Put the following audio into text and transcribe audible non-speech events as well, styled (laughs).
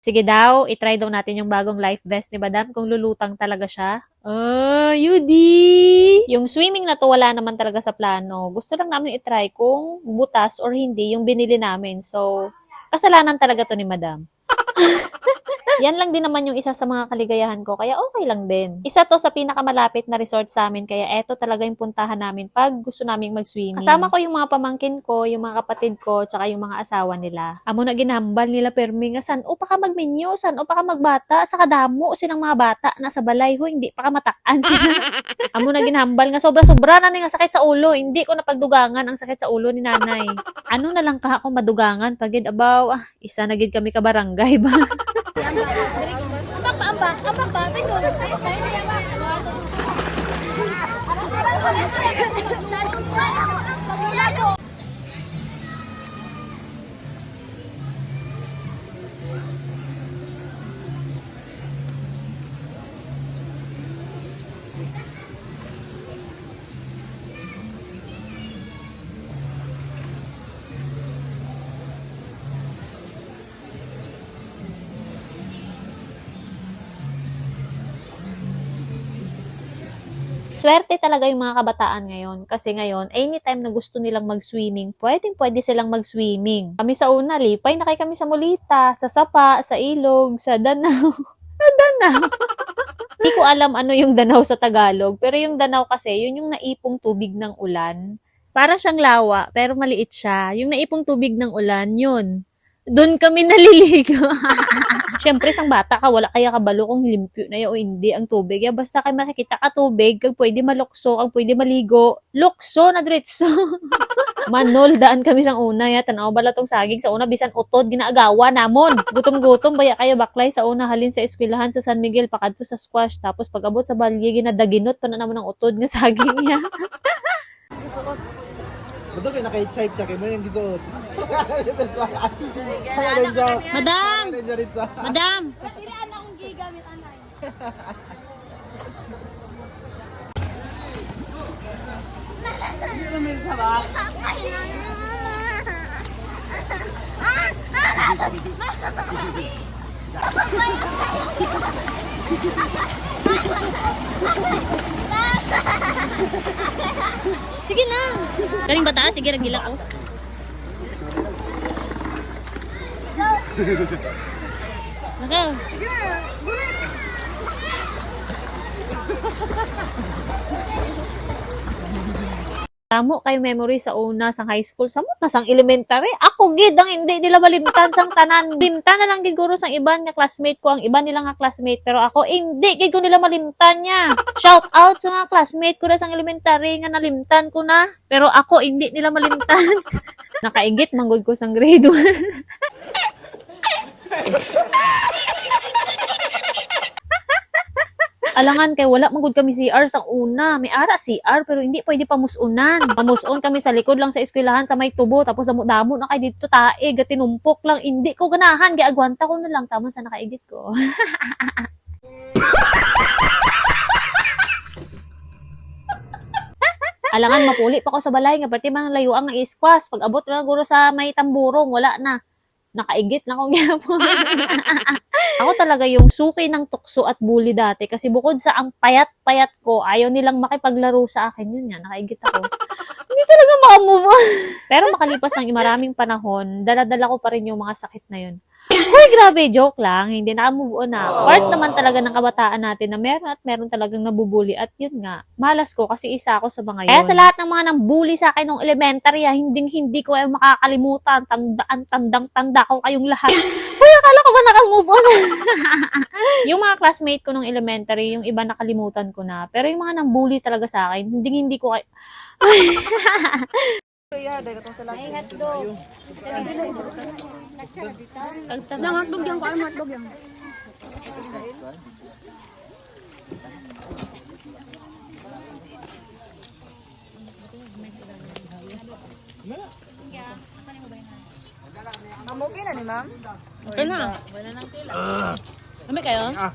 Sige daw, itry daw natin yung bagong life vest ni Madam kung lulutang talaga siya. Ah, Yudi! Yung swimming na to wala naman talaga sa plano. Gusto lang namin itry kung butas or hindi yung binili namin. So, kasalanan talaga to ni Madam. Yan lang din naman yung isa sa mga kaligayahan ko, kaya okay lang din. Isa to sa pinakamalapit na resort sa amin, kaya eto talaga yung puntahan namin pag gusto naming mag-swimming. Kasama ko yung mga pamangkin ko, yung mga kapatid ko, tsaka yung mga asawa nila. Amo na ginambal nila permi nga san o pa ka magmenyo, san o pa ka magbata, sa kadamo silang mga bata nasa balay ho, hindi pa ka matakan sila. (laughs) Amo na ginambal nga sobra-sobra na nga sakit sa ulo, hindi ko napagdugangan ang sakit sa ulo ni nanay. Ano na lang ka ako madugangan pagid abaw, ah, isa na gid kami ka barangay (laughs) ba. Ambak pa, ambak. Ambak pa. Tingnan. Ayos na, Swerte talaga yung mga kabataan ngayon kasi ngayon, anytime na gusto nilang mag-swimming, pwedeng pwede silang mag-swimming. Kami sa una, lipay na kay kami sa Mulita, sa Sapa, sa Ilog, sa Danau. (laughs) sa Danau. (laughs) Hindi ko alam ano yung Danau sa Tagalog, pero yung Danau kasi, yun yung naipong tubig ng ulan. Para siyang lawa, pero maliit siya. Yung naipong tubig ng ulan, yun. Doon kami naliligo. (laughs) Siyempre, sang bata ka, wala kaya kabalo kung limpyo na yun o hindi ang tubig. Ya, basta kay makikita ka tubig, kag pwede malukso, kag pwede maligo, lukso na diretso. (laughs) Manol, daan kami sang una, ya, tanaw bala tong saging sa una, bisan utod, ginaagawa namon. Gutom-gutom, baya kayo baklay sa una, halin sa eskwelahan sa San Miguel, pakadto sa squash, tapos pag-abot sa balye, ginadaginot pa na naman ang utod nga saging niya. (laughs) Betul kayak naka-hitchhike siya, kaya mo yung gisuot. Kaya rin siya. Madam! Kaya rin siya rin sa... Madam! Patilaan akong gigamit, (laughs) anay. Sige na! Kaling bata, sige, nagila ko. Naka. Tamo kay memory sa una sa high school sa na sang elementary. Ako gid ang hindi nila malimtan sang tanan. (laughs) Limtan na lang gid guro sang iban nga classmate ko, ang iba nila nga classmate pero ako hindi gid ko nila malimtan niya. Shout out sa mga classmate ko na sang elementary nga nalimtan ko na. Pero ako hindi nila malimtan. (laughs) Nakaigit manggod ko sang grade 1. (laughs) Alangan kay wala manggod kami CR sang una. May ara CR pero hindi pwede pamusunan. Pamuson kami sa likod lang sa eskwelahan sa may tubo tapos damo-damo na kay dito tae gatinumpok lang hindi ko ganahan giagwanta ko na lang tamon sa nakaigit ko. (laughs) Alangan mapuli pa ko sa balay nga pati mga layuang nga iskwas pag abot na guro sa may tamburong wala na nakaigit na akong (laughs) gyapon. (laughs) ako talaga yung suki ng tukso at bully dati kasi bukod sa ang payat-payat ko, ayaw nilang makipaglaro sa akin. Yun nga, nakaigit ako. (laughs) Hindi talaga makamove on. Pero makalipas ng maraming panahon, dala-dala ko pa rin yung mga sakit na yun. Hoy, grabe, joke lang. Hindi naka-move on na. Part naman talaga ng kabataan natin na meron at meron talagang nabubuli. At yun nga, malas ko kasi isa ako sa mga yun. Kaya sa lahat ng mga nambuli sa akin nung elementary, ah, hindi hindi ko ay makakalimutan. Tandaan, tandang-tanda ko kayong lahat. (laughs) Hoy, akala ko ba naka-move on? (laughs) yung mga classmate ko nung elementary, yung iba nakalimutan ko na. Pero yung mga nambuli talaga sa akin, hindi hindi ko (laughs) kay... May hotdog. Nang hotdog yan ko, ay hotdog yan. Ma'am, okay na ni ma'am? Ano na? Wala nang tila. Kami kayo? Ah,